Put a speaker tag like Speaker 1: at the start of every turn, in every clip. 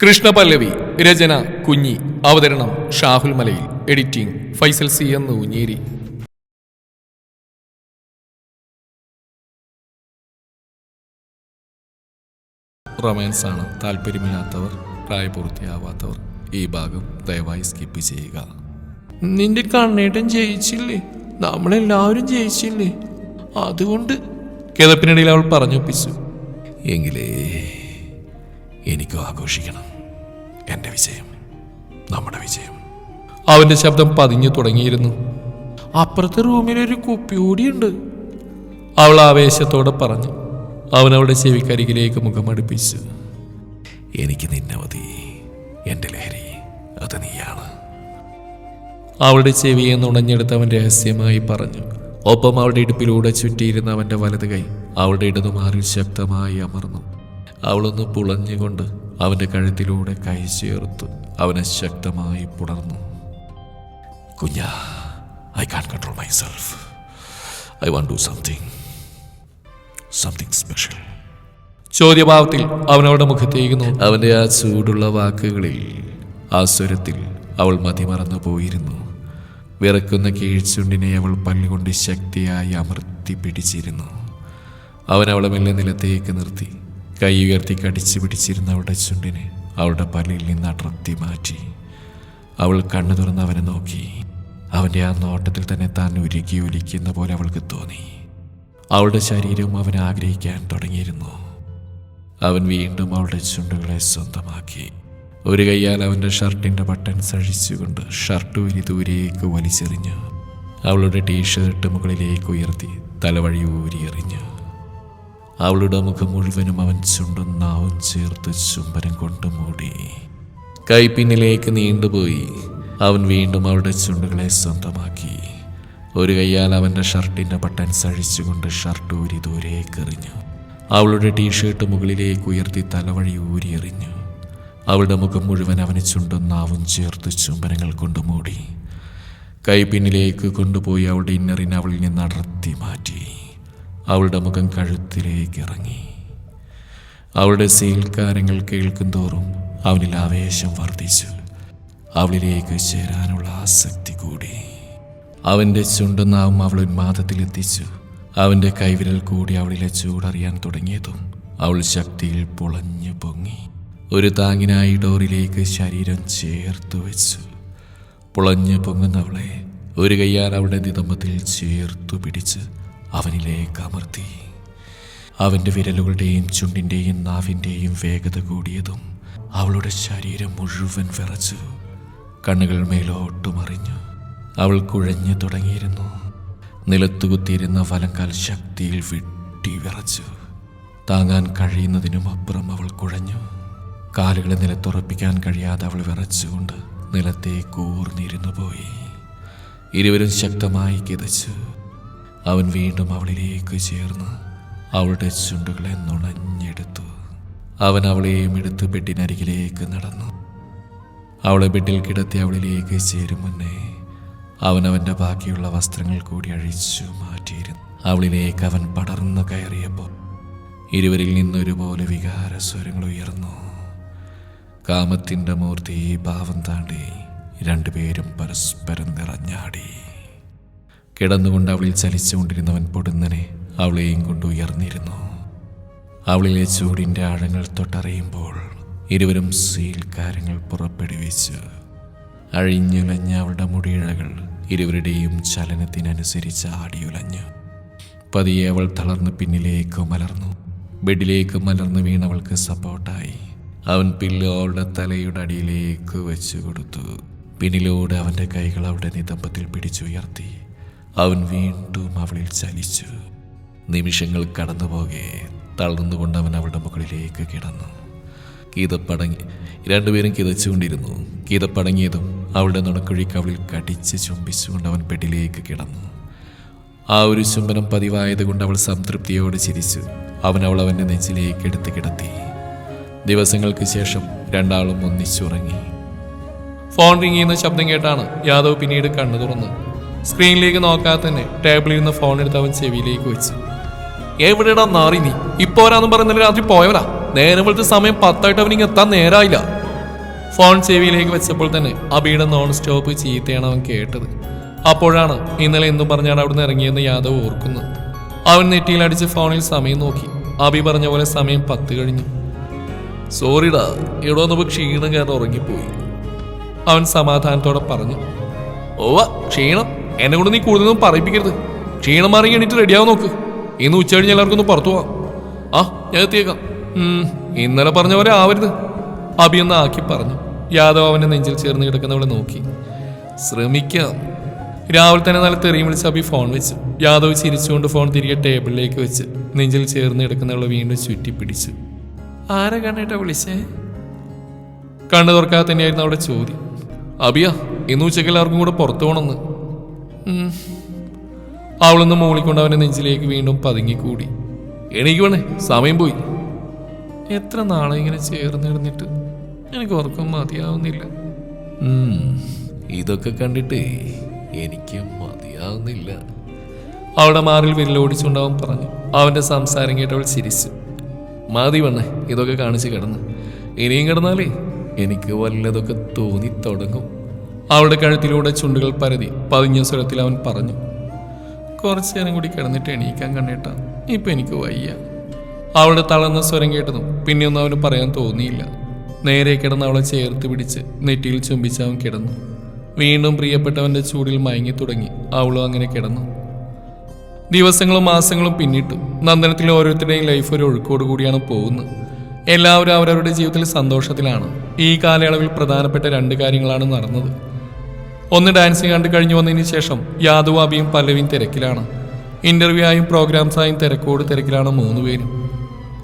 Speaker 1: കൃഷ്ണപല്ലവി രചന കുഞ്ഞി അവതരണം ഷാഹുൽ മലയിൽ എഡിറ്റിംഗ് ഫൈസൽ സി എന്ന് ഊഞ്ഞേരി റൊമാൻസ് ആണ് താല്പര്യമില്ലാത്തവർ പ്രായപൂർത്തിയാവാത്തവർ ഈ ഭാഗം ദയവായി സ്കിപ്പ് ചെയ്യുക. നിന്റെ കണ്ണേട്ടൻ ജയിച്ചില്ലേ? നമ്മളെല്ലാവരും ജയിച്ചില്ലേ? അതുകൊണ്ട് കിതപ്പിനിടയിൽ അവൾ പറഞ്ഞൊപ്പിച്ചു. എങ്കിലേ എനിക്കും ആഘോഷിക്കണം. എന്റെ വിജയം നമ്മുടെ വിജയം. അവന്റെ ശബ്ദം പതിഞ്ഞു തുടങ്ങിയിരുന്നു. അപ്പുറത്തെ റൂമിലൊരു ഒരു കുപ്പി കൂടിയുണ്ട് അവൾ ആവേശത്തോടെ പറഞ്ഞു അവൻ അവളുടെ ചെവിക്കരികിലേക്ക് മുഖമടുപ്പിച്ചു എനിക്ക് നിന്നെ മതി. എന്റെ ലഹരി അത് നീയാണ്. അവളുടെ ചെവിയെ നുണഞ്ഞെടുത്ത് അവൻ രഹസ്യമായി പറഞ്ഞു ഒപ്പം അവളുടെ ഇടുപ്പിലൂടെ ചുറ്റിയിരുന്ന അവന്റെ വലത് കൈ അവളുടെ ഇടതുമാറിൽ ശക്തമായി അമർന്നു. അവളൊന്ന് പുളഞ്ഞുകൊണ്ട് അവന്റെ കഴുത്തിലൂടെ കൈ ചേർത്ത്. അവനെ ശക്തമായി പുണർന്നു. കുഞ്ഞാ I can't control myself I want do something something special ചോദ്യഭാവത്തിൽ അവനവളുടെ മുഖത്തേക്ക് നോക്കി അവന്റെ ആ ചൂടുള്ള വാക്കുകളിൽ ആ സ്വരത്തിൽ അവൾ മതിമറന്നു പോയിരുന്നു. വിറക്കുന്ന കീഴ്ച്ചുണ്ടിനെ അവൾ പല്ലുകൊണ്ട് ശക്തിയായി അമർത്തി പിടിച്ചിരുന്നു. അവൻ അവളെ മെല്ലെ നിലത്തേക്ക് നിർത്തി. കൈ ഉയർത്തി കടിച്ചു പിടിച്ചിരുന്ന അവളുടെ ചുണ്ടിനെ അവളുടെ പല്ലിൽ നിന്ന് അടർത്തി മാറ്റി. അവൾ കണ്ണു തുറന്ന് അവനെ നോക്കി. അവന്റെ ആ നോട്ടത്തിൽ തന്നെ താൻ ഉരുക്കി ഒലിക്കുന്ന പോലെ അവൾക്ക് തോന്നി. അവളുടെ ശരീരവും അവൻ ആഗ്രഹിക്കാൻ തുടങ്ങിയിരുന്നു. അവൻ വീണ്ടും അവളുടെ ചുണ്ടുകളെ സ്വന്തമാക്കി. ഒരു കൈയാൽ അവന്റെ ഷർട്ടിന്റെ ബട്ടൺ സഴിച്ചുകൊണ്ട് ഷർട്ട് വലി ദൂരേക്ക് വലിച്ചെറിഞ്ഞു അവളുടെ ടീഷർട്ട് മുകളിലേക്ക് ഉയർത്തി തലവഴി ഊരിയെറിഞ്ഞു. അവളുടെ മുഖം മുഴുവനും അവൻ ചുണ്ടും നാവും ചേർത്ത് ചുംബനം കൊണ്ട് മൂടി. കൈപ്പിന്നിലേക്ക് നീണ്ടുപോയി. അവൻ വീണ്ടും അവളുടെ ചുണ്ടുകളെ സ്വന്തമാക്കി. ഒരു കൈയാൽ അവന്റെ ഷർട്ടിന്റെ ബട്ടൺ സഴിച്ചുകൊണ്ട് ഷർട്ട് ഊരി ദൂരേക്ക് എറിഞ്ഞു. അവളുടെ ടീഷർട്ട് മുകളിലേക്ക് ഉയർത്തി തലവഴി ഊരി എറിഞ്ഞു. അവളുടെ മുഖം മുഴുവൻ അവന് ചുണ്ടും നാവും ചേർത്ത് ചുംബനങ്ങൾ കൊണ്ട് മൂടി. കൈപ്പിന്നിലേക്ക് കൊണ്ടുപോയി അവളുടെ ഇന്നറിനെ അവളിൽ നിന്ന് അടർത്തി മാറ്റി. അവളുടെ മുഖം കഴുത്തിലേക്ക് ഇറങ്ങി. അവളുടെ സീൽക്കാരങ്ങൾ കേൾക്കും തോറും അവനിൽ ആവേശം വർദ്ധിച്ചു. അവളിലേക്ക് ചേരാനുള്ള ആസക്തി കൂടി. അവന്റെ ചുണ്ടനാവും അവൾ ഉന്മാദത്തിലെത്തിച്ചു അവന്റെ കൈവിരൽ കൂടി അവളിലെ ചൂടറിയാൻ തുടങ്ങിയതും അവൾ ശക്തിയിൽ പൊളഞ്ഞു പൊങ്ങി. ഒരു താങ്ങിനായി ഡോറിലേക്ക് ശരീരം ചേർത്തു വെച്ചു. പൊളഞ്ഞു പൊങ്ങുന്നവളെ ഒരു കയ്യാൽ അവളുടെ നിതമ്പത്തിൽ ചേർത്തു പിടിച്ച് അവനിലേക്ക് അമർത്തി. അവന്റെ വിരലുകളുടെയും ചുണ്ടിന്റെയും നാവിന്റെയും വേഗത കൂടിയതും അവളുടെ ശരീരം മുഴുവൻ വിറച്ചു. കണ്ണുകൾ മേലോട്ടുമറിഞ്ഞു അവൾ കുഴഞ്ഞു തുടങ്ങിയിരുന്നു. നിലത്തുകുത്തിയിരുന്ന വലങ്കാൽ ശക്തിയിൽ വിട്ടി വിറച്ചു. താങ്ങാൻ കഴിയുന്നതിനും അപ്പുറം അവൾ കുഴഞ്ഞു. കാലുകളെ നിലത്തുറപ്പിക്കാൻ കഴിയാതെ അവൾ വിറച്ചുകൊണ്ട് നിലത്തെ കൂർന്നിരുന്നു പോയി. ഇരുവരും ശക്തമായി കിതച്ചു. അവൻ വീണ്ടും അവളിലേക്ക് ചേർന്ന് അവളുടെ ചുണ്ടുകളെ നുണഞ്ഞെടുത്തു. അവൻ അവളെയും എടുത്ത് ബെഡിനരികിലേക്ക് നടന്നു. അവളെ ബെഡിൽ കിടത്തി അവളിലേക്ക് ചേരും മുന്നേ അവൻ അവന്റെ ബാക്കിയുള്ള വസ്ത്രങ്ങൾ കൂടി അഴിച്ചു മാറ്റിയിരുന്നു. അവളിലേക്ക് അവൻ പടർന്നു കയറിയപ്പോൾ ഇരുവരിൽ നിന്നൊരുപോലെ വികാര സ്വരങ്ങൾ ഉയർന്നു. കാമത്തിന്റെ മൂർത്തി ഈ ഭാവം താണ്ടി രണ്ടുപേരും പരസ്പരം നിറഞ്ഞാടി. കിടന്നുകൊണ്ട് അവളിൽ ചലിച്ചുകൊണ്ടിരുന്നവൻ പൊടുന്നനെ അവളെയും കൊണ്ട് ഉയർന്നിരുന്നു. അവളിലെ ചൂടിന്റെ ആഴങ്ങൾ തൊട്ടറിയുമ്പോൾ ഇരുവരും സീൽക്കാരങ്ങൾ പുറപ്പെടുവിച്ച് അഴിഞ്ഞുലഞ്ഞ അവളുടെ മുടിയിഴകൾ ഇരുവരുടെയും ചലനത്തിനനുസരിച്ച് ആടിയുലഞ്ഞു പതിയെ അവൾ തളർന്ന് പിന്നിലേക്ക് മലർന്നു. ബെഡിലേക്ക് മലർന്ന് വീണവൾക്ക് സപ്പോർട്ടായി. അവൻ പില്ലോ അവളുടെ തലയുടെ അടിയിലേക്ക് വെച്ചു കൊടുത്തു. പിന്നിലൂടെ അവന്റെ കൈകൾ അവളുടെ നിതമ്പത്തിൽ പിടിച്ചുയർത്തി. അവൻ വീണ്ടും അവളിൽ ചലിച്ചു. നിമിഷങ്ങൾ കടന്നുപോകെ. തളർന്നുകൊണ്ട് അവൻ അവളുടെ മുകളിലേക്ക് കിടന്നു. കീതപ്പടങ്ങി രണ്ടുപേരും കിതച്ചുകൊണ്ടിരുന്നു. കീതപ്പടങ്ങിയതും അവളുടെ നുണക്കുഴിക്ക് അവളിൽ കടിച്ച് ചുംബിച്ചുകൊണ്ട് അവൻ ബെഡിലേക്ക് കിടന്നു. ആ ഒരു ചുംബനം പതിവായതുകൊണ്ട് അവൾ സംതൃപ്തിയോടെ ചിരിച്ചു. അവൻ അവൾ അവന്റെ നെഞ്ചിലേക്ക് എടുത്ത് കിടത്തി. ദിവസങ്ങൾക്ക് ശേഷം രണ്ടാളും ഒന്നിച്ചുറങ്ങി. ഫോൺ റിങ് ചെയ്യുന്ന ശബ്ദം കേട്ടാണ് യാദവ് പിന്നീട് കണ്ണു തുറന്ന് സ്ക്രീനിലേക്ക് നോക്കാതെ തന്നെ ടേബിളിൽ നിന്ന് ഫോൺ എടുത്ത് അവൻ ചെവിയിലേക്ക് വെച്ചു. എവിടെടാ നാറി നീ? ഇപ്പോരാന്നും പറയുന്നില്ല രാത്രി പോയവനാ? നേരം വിളിച്ച സമയം പത്തായിട്ട് അവനിങ്ങ് എത്താൻ നേരായില്ല. ഫോൺ ചെവിയിലേക്ക് വെച്ചപ്പോൾ തന്നെ അബിയുടെ നോൺ സ്റ്റോപ്പ് ചീത്തയാണ് അവൻ കേട്ടത്. അപ്പോഴാണ് ഇന്നലെ എന്തും പറഞ്ഞാണ് അവിടുന്ന് ഇറങ്ങിയെന്ന് യാദവ് ഓർക്കുന്നത് അവൻ നെറ്റിയിൽ അടിച്ച് ഫോണിൽ സമയം നോക്കി. അബി പറഞ്ഞ പോലെ സമയം പത്ത് കഴിഞ്ഞു. സോറിടാ ഇവിടെ വന്നപ്പോൾ ക്ഷീണം കാരണം ഉറങ്ങിപ്പോയി. അവൻ സമാധാനത്തോടെ പറഞ്ഞു. ഓവ ക്ഷീണം? എന്നെ കൊണ്ട് നീ കൂടുതലൊന്നും പറയിപ്പിക്കരുത്. ക്ഷീണം മാറി എണീറ്റ് റെഡിയാവും നോക്ക്. ഇന്ന് ഉച്ച കഴിഞ്ഞ് എല്ലാവർക്കും ഒന്ന് പുറത്തു പോവാം. ആ ഞാൻ എത്തിയേക്കാം. ഇന്നലെ പറഞ്ഞ പോലെ ആവരുത്. അബി ഒന്ന് ആക്കി പറഞ്ഞു. യാദവ് അവന്റെ നെഞ്ചിൽ ചേർന്ന് കിടക്കുന്നവളെ നോക്കി. ശ്രമിക്കാം. രാവിലെ തന്നെ നല്ല തെറിയും വിളിച്ച് അഭി ഫോൺ വെച്ചു. യാദവ് ചിരിച്ചുകൊണ്ട് ഫോൺ തിരികെ ടേബിളിലേക്ക് വെച്ച് നെഞ്ചിൽ ചേർന്ന് കിടക്കുന്നവളെ വീണ്ടും ചുറ്റി പിടിച്ചു ആരെ കണ്ണേട്ടാ വിളിച്ചേ? കണ്ണു തുറക്കാതെ തന്നെയായിരുന്നു അവിടെ ചോദ്യം. അബിയ ഇന്ന് ഉച്ചയ്ക്ക് എല്ലാവർക്കും കൂടെ പുറത്തു പോകണമെന്ന്. അവളൊന്ന് മൂളിക്കൊണ്ട് അവന്റെ നെഞ്ചിലേക്ക് വീണ്ടും പതുങ്ങിക്കൂടി. എനിക്ക് വേണേ സമയം പോയി. എത്ര നാളെ ഇങ്ങനെ ചേർന്നിരുന്നിട്ട് എനിക്ക് ഉറക്കം മതിയാവുന്നില്ല. ഇതൊക്കെ കണ്ടിട്ട് എനിക്ക് മതിയാവുന്നില്ല. അവളുടെ മാറിൽ വിരലോടിച്ചുണ്ടാവും പറഞ്ഞു. അവന്റെ സംസാരം കേട്ടവൾ ചിരിച്ചു. മതി വണ്ണേ ഇതൊക്കെ കാണിച്ച് കിടന്ന്. ഇനിയും കിടന്നാലേ എനിക്ക് വല്ലതൊക്കെ തോന്നി തുടങ്ങും. അവളുടെ കഴുത്തിലൂടെ ചുണ്ടുകൾ പരതി പതിഞ്ഞ സ്വരത്തിൽ അവൻ പറഞ്ഞു കുറച്ചു നേരം കൂടി കിടന്നിട്ട് എണീക്കാൻ കണ്ടിട്ട ഇപ്പൊ എനിക്ക് വയ്യ. അവളുടെ തളർന്ന സ്വരം കേട്ടതും പിന്നെയൊന്നും അവന് പറയാൻ തോന്നിയില്ല. നേരെ കിടന്ന് അവളെ ചേർത്ത് പിടിച്ച് നെറ്റിയിൽ ചുംബിച്ച് അവൻ കിടന്നു. വീണ്ടും പ്രിയപ്പെട്ടവന്റെ ചൂടിൽ മയങ്ങി തുടങ്ങി അവളും അങ്ങനെ കിടന്നു. ദിവസങ്ങളും മാസങ്ങളും പിന്നിട്ടു നന്ദനത്തിലെ ഓരോരുത്തരുടെയും ലൈഫ് ഒരു ഒഴുക്കോട് കൂടിയാണ് പോകുന്നത്. എല്ലാവരും അവരവരുടെ ജീവിതത്തിൽ സന്തോഷത്തിലാണ്. ഈ കാലയളവിൽ പ്രധാനപ്പെട്ട രണ്ട് കാര്യങ്ങളാണ് നടന്നത്. ഒന്ന് ഡാൻസിങ് കണ്ടു കഴിഞ്ഞു വന്നതിന് ശേഷം യാദവ് അബിയും പല്ലവിയും തിരക്കിലാണ്. ഇന്റർവ്യൂ ആയും പ്രോഗ്രാംസ് ആയും തിരക്കോട് തിരക്കിലാണ് മൂന്ന് പേരും.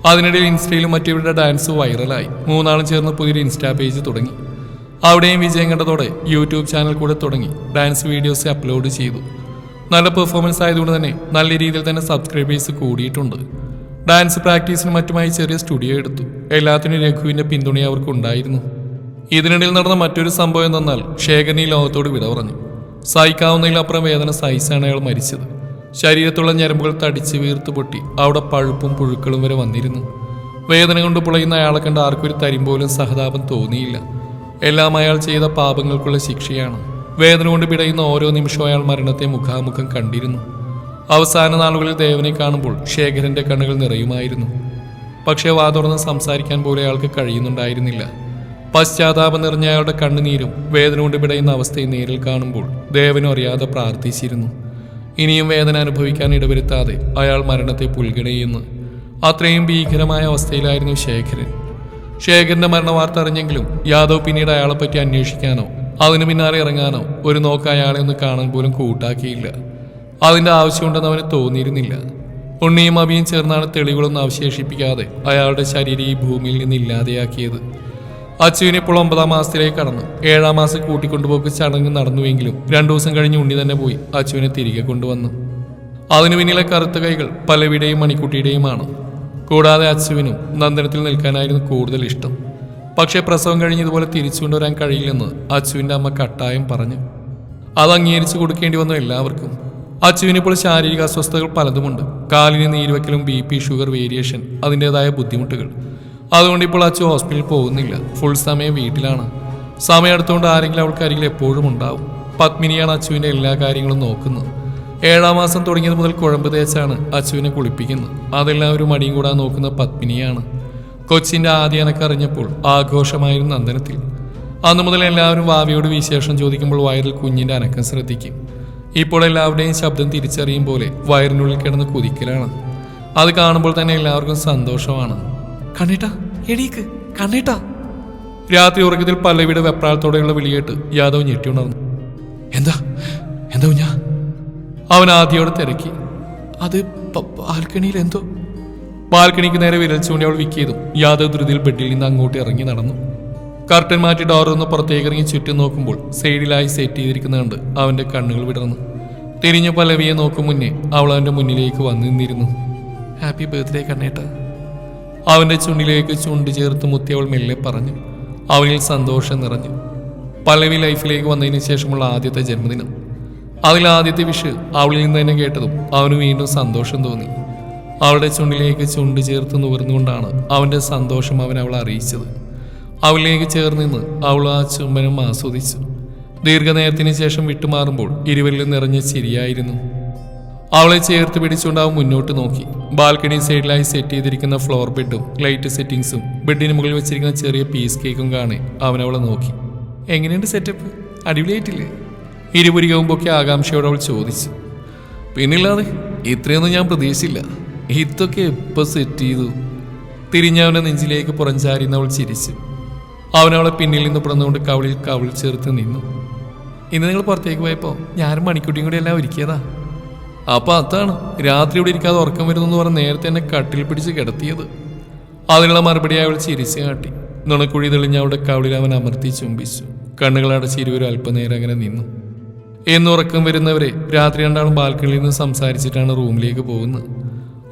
Speaker 1: അതിനിടയിൽ ഇൻസ്റ്റയിലും മറ്റിവരുടെ ഡാൻസ് വൈറലായി. മൂന്നാളും ചേർന്ന് പുതിയൊരു ഇൻസ്റ്റാ പേജ് തുടങ്ങി. അവിടെയും വിജയം കണ്ടതോടെ യൂട്യൂബ് ചാനൽ കൂടെ തുടങ്ങി. ഡാൻസ് വീഡിയോസ് അപ്ലോഡ് ചെയ്തു. നല്ല പെർഫോമൻസ് ആയതുകൊണ്ട് തന്നെ നല്ല രീതിയിൽ തന്നെ സബ്സ്ക്രൈബേഴ്സ് കൂടിയിട്ടുണ്ട്. ഡാൻസ് പ്രാക്ടീസിനും മറ്റുമായി ചെറിയ സ്റ്റുഡിയോ എടുത്തു. എല്ലാത്തിനും രഘുവിന്റെ പിന്തുണ അവർക്ക് ഉണ്ടായിരുന്നു. ഇതിനിടയിൽ നടന്ന മറ്റൊരു സംഭവം എന്തെന്നാൽ ശേഖരൻ ഈ ലോകത്തോട് വിട പറഞ്ഞു. സഹിക്കാവുന്നതിലപ്പുറം വേദന സഹിച്ചാണ് അയാൾ മരിച്ചത്. ശരീരത്തുള്ള ഞരമ്പുകൾ തടിച്ച് വീർത്ത് പൊട്ടി അവിടെ പഴുപ്പും പുഴുക്കളും വരെ വന്നിരുന്നു. വേദന കൊണ്ട് പുളയുന്ന അയാളെ കണ്ട് ആർക്കൊരു തരിം പോലും സഹതാപം തോന്നിയില്ല. എല്ലാം അയാൾ ചെയ്ത പാപങ്ങൾക്കുള്ള ശിക്ഷയാണ്. വേദന കൊണ്ട് പിടയുന്ന ഓരോ നിമിഷവും അയാൾ മരണത്തെ മുഖാമുഖം കണ്ടിരുന്നു. അവസാന നാളുകളിൽ ദേവനെ കാണുമ്പോൾ ശേഖരന്റെ കണ്ണുകൾ നിറയുമായിരുന്നു. പക്ഷേ വാ തുറന്ന് സംസാരിക്കാൻ പോലും അയാൾക്ക് കഴിയുന്നുണ്ടായിരുന്നില്ല. പശ്ചാത്താപം നിറഞ്ഞ അയാളുടെ കണ്ണുനീരും വേദന കൊണ്ട് പിടയുന്ന അവസ്ഥയും നേരിൽ കാണുമ്പോൾ ദേവനും അറിയാതെ പ്രാർത്ഥിച്ചിരുന്നു. ഇനിയും വേദന അനുഭവിക്കാൻ ഇടവരുത്താതെ അയാൾ മരണത്തെ പുൽകിണയുന്നു അത്രയും ഭീകരമായ അവസ്ഥയിലായിരുന്നു ശേഖരൻ. ശേഖരന്റെ മരണവാർത്ത അറിഞ്ഞെങ്കിലും യാദവ് പിന്നീട് അയാളെപ്പറ്റി അന്വേഷിക്കാനോ അതിനു പിന്നാലെ ഇറങ്ങാനോ ഒരു നോക്ക് അയാളെ ഒന്ന് കാണാൻ പോലും കൂട്ടാക്കിയില്ല. അതിന്റെ ആവശ്യമുണ്ടെന്ന് അവന് തോന്നിയിരുന്നില്ല. ഉണ്ണിയും അബിയും ചേർന്നാണ് തെളിവുകളൊന്നും അവശേഷിപ്പിക്കാതെ അയാളുടെ ശരീരം ഈ ഭൂമിയിൽ നിന്ന് ഇല്ലാതെയാക്കിയത്. അച്ചുവിനെ ഇപ്പോൾ ഒമ്പതാം മാസത്തിലേക്ക് കടന്നു. ഏഴാം മാസം കൂട്ടിക്കൊണ്ടുപോക്ക് ചടങ്ങ് നടന്നുവെങ്കിലും രണ്ടു ദിവസം കഴിഞ്ഞ് ഉണ്ണി തന്നെ പോയി അച്ചുവിനെ തിരികെ കൊണ്ടുവന്നു. അതിനു പിന്നിലെ കറുത്ത കൈകൾ പലവിടെയും മണിക്കുട്ടിയുടെയുമാണ്. കൂടാതെ അച്ചുവിനും നന്ദനത്തിൽ നിൽക്കാനായിരുന്നു കൂടുതൽ ഇഷ്ടം. പക്ഷേ പ്രസവം കഴിഞ്ഞ് ഇതുപോലെ തിരിച്ചു കൊണ്ടുവരാൻ കഴിയില്ലെന്ന് അച്ചുവിന്റെ അമ്മ കട്ടായം പറഞ്ഞു. അത് അംഗീകരിച്ചു കൊടുക്കേണ്ടി വന്നു എല്ലാവർക്കും. അച്ചുവിനിപ്പോൾ ശാരീരിക അസ്വസ്ഥതകൾ പലതുമുണ്ട്. കാലിന് നീരുവെക്കലും ബി പി ഷുഗർ വേരിയേഷൻ അതിന്റെതായ ബുദ്ധിമുട്ടുകൾ. അതുകൊണ്ട് ഇപ്പോൾ അച്ഛൻ ഹോസ്പിറ്റലിൽ പോകുന്നില്ല. ഫുൾ സമയം വീട്ടിലാണ്. സമയം എടുത്തുകൊണ്ട് ആരെങ്കിലും അവൾക്ക് അരികിൽ എപ്പോഴും ഉണ്ടാവും. പത്മിനിയാണ് അച്ചുവിന്റെ എല്ലാ കാര്യങ്ങളും നോക്കുന്നത്. ഏഴാം മാസം തുടങ്ങിയത് മുതൽ കുഴമ്പ് തേച്ചാണ് അച്ചുവിനെ കുളിപ്പിക്കുന്നത്. അതെല്ലാം ഒരു മടിയും കൂടാൻ നോക്കുന്ന പത്മിനിയാണ്. കൊച്ചിന്റെ ആദ്യ അനക്കറിഞ്ഞപ്പോൾ ആഘോഷമായിരുന്നു നന്ദനത്തിൽ. അന്നു മുതൽ എല്ലാവരും വാവിയോട് വിശേഷം ചോദിക്കുമ്പോൾ വയറിൽ കുഞ്ഞിന്റെ അനക്കം ശ്രദ്ധിക്കും. ഇപ്പോൾ എല്ലാവരുടെയും ശബ്ദം തിരിച്ചറിയും പോലെ വയറിനുള്ളിൽ കിടന്ന് കുതിക്കലാണ്. അത് കാണുമ്പോൾ തന്നെ എല്ലാവർക്കും സന്തോഷമാണ്. കണ്ണേട്ടാ എണീക്ക്. കണ്ണേട്ടാ. രാത്രി ഉറക്കത്തിൽ പല്ലവിയുടെ വെപ്രാളത്തോടെയുള്ള വിളിയേട്ട് യാദവ് ഞെട്ടിയുണർന്നു എന്താ? എന്താ ഞാൻ അവൻ ആദ്യയോടെ തിരക്കി. അത് ബാൽക്കണിയിൽ എന്തോ? ബാൽക്കണിക്ക് നേരെ വിരൽ ചൂണ്ടി അവൾ വിക്കിയതും യാദവ് ധൃതിയിൽ ബെഡിൽ നിന്ന് അങ്ങോട്ട് ഇറങ്ങി നടന്നു. കർട്ടൻ മാറ്റി ഡോർ ഒന്ന് പുറത്തേക്ക് ഇറങ്ങി ചുറ്റും നോക്കുമ്പോൾ സൈഡിലായി സെറ്റ് ചെയ്തിരിക്കുന്ന കണ്ട് അവന്റെ കണ്ണുകൾ വിടർന്നു. തിരിഞ്ഞ പലവിയെ നോക്കും മുന്നേ അവൾ അവന്റെ മുന്നിലേക്ക് വന്നു നിന്നിരുന്നു. ഹാപ്പി ബർത്ത്ഡേ കണ്ണേട്ട. അവന്റെ ചുണ്ടിലേക്ക് ചുണ്ട് ചേർത്ത് മുത്തി അവൾ മെല്ലെ പറഞ്ഞു. അവനിൽ സന്തോഷം നിറഞ്ഞു. പല്ലവി ലൈഫിലേക്ക് വന്നതിന് ശേഷമുള്ള ആദ്യത്തെ ജന്മദിനം. അതിൽ ആദ്യത്തെ വിഷ് അവളിൽ നിന്ന് തന്നെ കേട്ടതും അവന് വീണ്ടും സന്തോഷം തോന്നി. അവളുടെ ചുണ്ടിലേക്ക് ചുണ്ട് ചേർത്ത് നുകർന്നുകൊണ്ടാണ് അവന്റെ സന്തോഷം അവൻ അവളെ അറിയിച്ചത്. അവളിലേക്ക് ചേർന്നിന്ന് അവൾ ആ ചുംബനം ആസ്വദിച്ചു. ദീർഘനേരത്തിന് ശേഷം വിട്ടുമാറുമ്പോൾ ഇരുവരിലും നിറഞ്ഞ ചിരിയായിരുന്നു. അവളെ ചേർത്ത് പിടിച്ചുകൊണ്ട് അവൻ മുന്നോട്ട് നോക്കി. ബാൽക്കണി സൈഡിലായി സെറ്റ് ചെയ്തിരിക്കുന്ന ഫ്ലോർ ബെഡും ലൈറ്റ് സെറ്റിംഗ്സും ബെഡിന് മുകളിൽ വെച്ചിരിക്കുന്ന ചെറിയ പീസ് കേക്കും കാണെ അവൻ അവളെ നോക്കി. എങ്ങനെയുണ്ട് സെറ്റപ്പ് അടിപൊളിയായിട്ടില്ലേ? ഇരുപുരികവും പൊക്കെ ആകാംക്ഷയോടെ അവൾ ചോദിച്ചു. പിന്നില്ലാതെ ഇത്രയൊന്നും ഞാൻ പ്രതീക്ഷിച്ചില്ല. ഇതൊക്കെ എപ്പോൾ സെറ്റ് ചെയ്തു? തിരിഞ്ഞവന്റെ നെഞ്ചിലേക്ക് പുറഞ്ചാരിന്ന് അവൾ ചിരിച്ചു. അവനവളെ പിന്നിൽ നിന്ന് പുറന്നുകൊണ്ട് കവിളിൽ കവിൾ ചേർത്ത് നിന്നു. ഇന്ന് നിങ്ങൾ പുറത്തേക്ക് പോയപ്പോൾ ഞാനും മണിക്കുട്ടിയും കൂടി എല്ലാം ഒരുക്കിയതാ. അപ്പൊ അതാണ്. രാത്രി ഇവിടെ ഇരിക്കാതെ ഉറക്കം വരുന്നു പറഞ്ഞ് നേരത്തെ എന്നെ കട്ടിൽ പിടിച്ച് കിടത്തിയത്. അതിനുള്ള മറുപടിയായി അവൾ ചിരിച്ചു കാട്ടി. നുണക്കുഴി തെളിഞ്ഞ അവളുടെ കവിളിൽ അവൻ അമർത്തി ചുംബിച്ചു. കണ്ണുകൾ അടച്ച് ഇരുവരും അല്പനേരം അങ്ങനെ നിന്നു. എന്നുറക്കം വരുന്നവരെ രാത്രി രണ്ടാളും ബാൽക്കണിയിൽ നിന്ന് സംസാരിച്ചിട്ടാണ് റൂമിലേക്ക് പോകുന്നത്.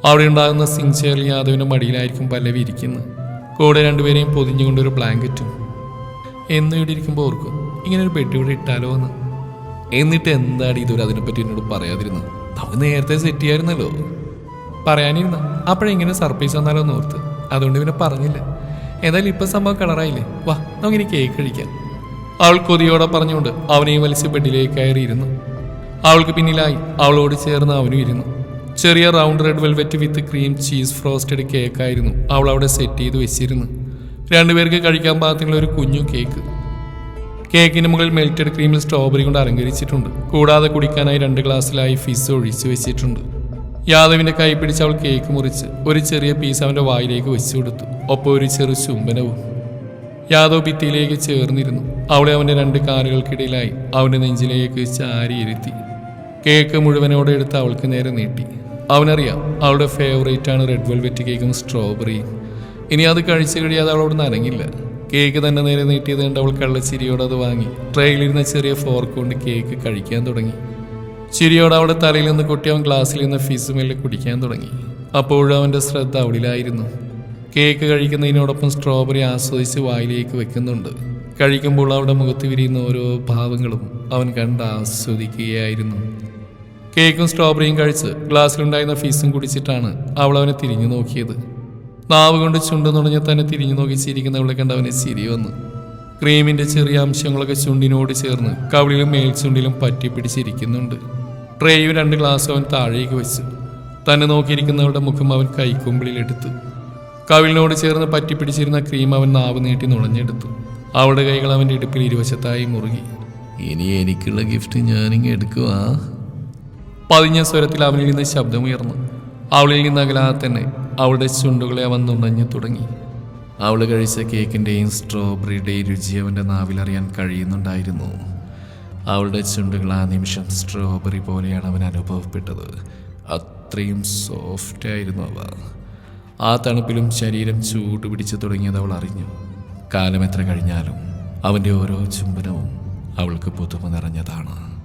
Speaker 1: അവിടെ ഉണ്ടാകുന്ന സിംഗ് ചെയറിൽ യാദവിന്റെ മടിയിലായിരിക്കും പല്ലവി ഇരിക്കുന്നത്. കൂടെ രണ്ടുപേരെയും പൊതിഞ്ഞുകൊണ്ടൊരു ബ്ലാങ്കറ്റും. എന്നും ഇവിടെ ഇരിക്കുമ്പോൾ ഓർക്കും ഇങ്ങനെ ഒരു ബെഡ് ഇവിടെ ഇട്ടാലോ എന്ന് എന്നിട്ട് എന്താണ് ഇതുവരെ അതിനെപ്പറ്റി എന്നോട് പറയാതിരുന്നത്? നമുക്ക് നേരത്തെ സെറ്റ് ചെയ്യായിരുന്നല്ലോ. പറയാനിരുന്ന? അപ്പോഴെങ്ങനെ സർപ്രൈസ് വന്നാലോ എന്ന് ഓർത്ത്. അതുകൊണ്ട് പിന്നെ പറഞ്ഞില്ല. ഏതായാലും ഇപ്പം സംഭവം കളറായില്ലേ വാ നമുക്കിനി കേക്ക് കഴിക്കാം. അവൾ കൊതിയോടെ പറഞ്ഞുകൊണ്ട് അവനെയും വലിച്ച് ബെഡിലേക്ക് കയറിയിരുന്നു. അവൾക്ക് പിന്നിലായി അവളോട് ചേർന്ന് അവനും ഇരുന്നു. ചെറിയ round red velvet with cream cheese frosted കേക്കായിരുന്നു അവൾ അവിടെ സെറ്റ് ചെയ്ത് വെച്ചിരുന്നു രണ്ടുപേർക്ക് കഴിക്കാൻ പാകത്തിനുള്ള ഒരു കുഞ്ഞു കേക്ക് കേക്കിന് മുകളിൽ മെൽറ്റഡ് ക്രീമിൽ സ്ട്രോബെറി കൊണ്ട് അലങ്കരിച്ചിട്ടുണ്ട്. കൂടാതെ കുടിക്കാനായി രണ്ട് ഗ്ലാസ്സിലായി ഫിസ് ഒഴിച്ചു വെച്ചിട്ടുണ്ട്. യാദവിന്റെ കൈ പിടിച്ച് അവൾ കേക്ക് മുറിച്ച് ഒരു ചെറിയ പീസ് അവന്റെ വായിലേക്ക് വെച്ചു കൊടുത്തു. ഒപ്പം ഒരു ചെറു ചുംബനവും. യാദവ് ഭിത്തിയിലേക്ക് ചേർന്നിരുന്നു. അവളെ അവന്റെ രണ്ട് കാലുകൾക്കിടയിലായി അവന്റെ നെഞ്ചിലേക്ക് ചാരിയിരുത്തി കേക്ക് മുഴുവനോടെ എടുത്ത് അവൾക്ക് നേരെ നീട്ടി. അവനറിയാം അവളുടെ ഫേവറേറ്റ് ആണ് റെഡ് വെൽവെറ്റ് കേക്കും സ്ട്രോബെറിയും ഇനി അത് കഴിച്ചു കഴിയാതെ അവളോട് നനങ്ങില്ല കേക്ക് തന്നെ നേരെ നീട്ടിയത് കണ്ട് അവൾ കള്ളച്ചിരിയോടെ അത് വാങ്ങി. ട്രെയിലിരുന്ന ചെറിയ ഫോർക്ക് കൊണ്ട് കേക്ക് കഴിക്കാൻ തുടങ്ങി. ചിരിയോടെ അവളുടെ തലയിൽ നിന്ന് കൊട്ടി അവൻ ഗ്ലാസ്സിൽ നിന്ന് ഫിസ് മെല്ലെ കുടിക്കാൻ തുടങ്ങി. അപ്പോഴും അവന്റെ ശ്രദ്ധ അവളിലായിരുന്നു. കേക്ക് കഴിക്കുന്നതിനോടൊപ്പം സ്ട്രോബെറി ആസ്വദിച്ച് വായിലേക്ക് വെക്കുന്നുണ്ട്. കഴിക്കുമ്പോൾ അവളുടെ മുഖത്ത് വിരിയുന്ന ഓരോ ഭാവങ്ങളും അവൻ കണ്ട് ആസ്വദിക്കുകയായിരുന്നു. കേക്കും സ്ട്രോബെറിയും കഴിച്ച് ഗ്ലാസ്സിലുണ്ടായിരുന്ന ഫീസും കുടിച്ചിട്ടാണ് അവൾ അവനെ തിരിഞ്ഞു നോക്കിയത്. നാവ് കൊണ്ട് ചുണ്ട് നുണഞ്ഞ തന്നെ തിരിഞ്ഞു നോക്കി ചിരിക്കുന്നവളെ കണ്ട് അവന് ചിരി വന്നു. ക്രീമിന്റെ ചെറിയ അംശങ്ങളൊക്കെ ചുണ്ടിനോട് ചേർന്ന് കവിളിലും മേൽച്ചുണ്ടിലും പറ്റി പിടിച്ചിരിക്കുന്നുണ്ട്. ട്രേയും രണ്ട് ഗ്ലാസ് അവൻ താഴേക്ക് വെച്ചു. തന്നെ നോക്കിയിരിക്കുന്നവരുടെ മുഖം അവൻ കൈക്കുമ്പിളിലെടുത്തു. കവിളിനോട് ചേർന്ന് പറ്റി പിടിച്ചിരുന്ന ക്രീം അവൻ നാവ് നീട്ടി നുണഞ്ഞെടുത്തു. അവളുടെ കൈകൾ അവന്റെ ഇടുപ്പിൽ ഇരുവശത്തായി മുറുകി. ഇനി എനിക്കുള്ള ഗിഫ്റ്റ് ഞാനിങ്ങ് എടുക്കുവാ. പതിഞ്ഞ സ്വരത്തിൽ അവനിൽ നിന്ന് ശബ്ദമുയർന്നു. അവളിൽ നിന്ന് അകലാതെ തന്നെ അവളുടെ ചുണ്ടുകളെ അവൻ നുണഞ്ഞു തുടങ്ങി. അവൾ കഴിച്ച കേക്കിന്റെയും സ്ട്രോബെറിയുടെയും രുചി അവന്റെ നാവിലറിയാൻ കഴിയുന്നുണ്ടായിരുന്നു. അവളുടെ ചുണ്ടുകൾ ആ നിമിഷം സ്ട്രോബെറി പോലെയാണ് അവൻ അനുഭവപ്പെട്ടത്. അത്രയും സോഫ്റ്റ് ആയിരുന്നു അവ. ആ തണുപ്പിലും ശരീരം ചൂട് പിടിച്ചു തുടങ്ങിയത് അവൾ അറിഞ്ഞു. കാലം എത്ര കഴിഞ്ഞാലും അവന്റെ ഓരോ ചുംബനവും അവൾക്ക് പുതുമ നിറഞ്ഞതാണ്.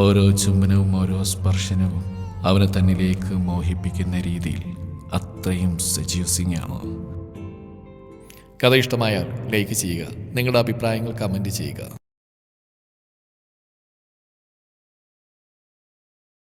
Speaker 1: ഓരോ ചുംബനവും ഓരോ സ്പർശനവും അവനെ തന്നിലേക്ക് മോഹിപ്പിക്കുന്ന രീതിയിൽ അത്രയും സജീവ് ആണ് കഥ ഇഷ്ടമായാൽ ലൈക്ക് ചെയ്യുക. നിങ്ങളുടെ അഭിപ്രായങ്ങൾ കമന്റ് ചെയ്യുക.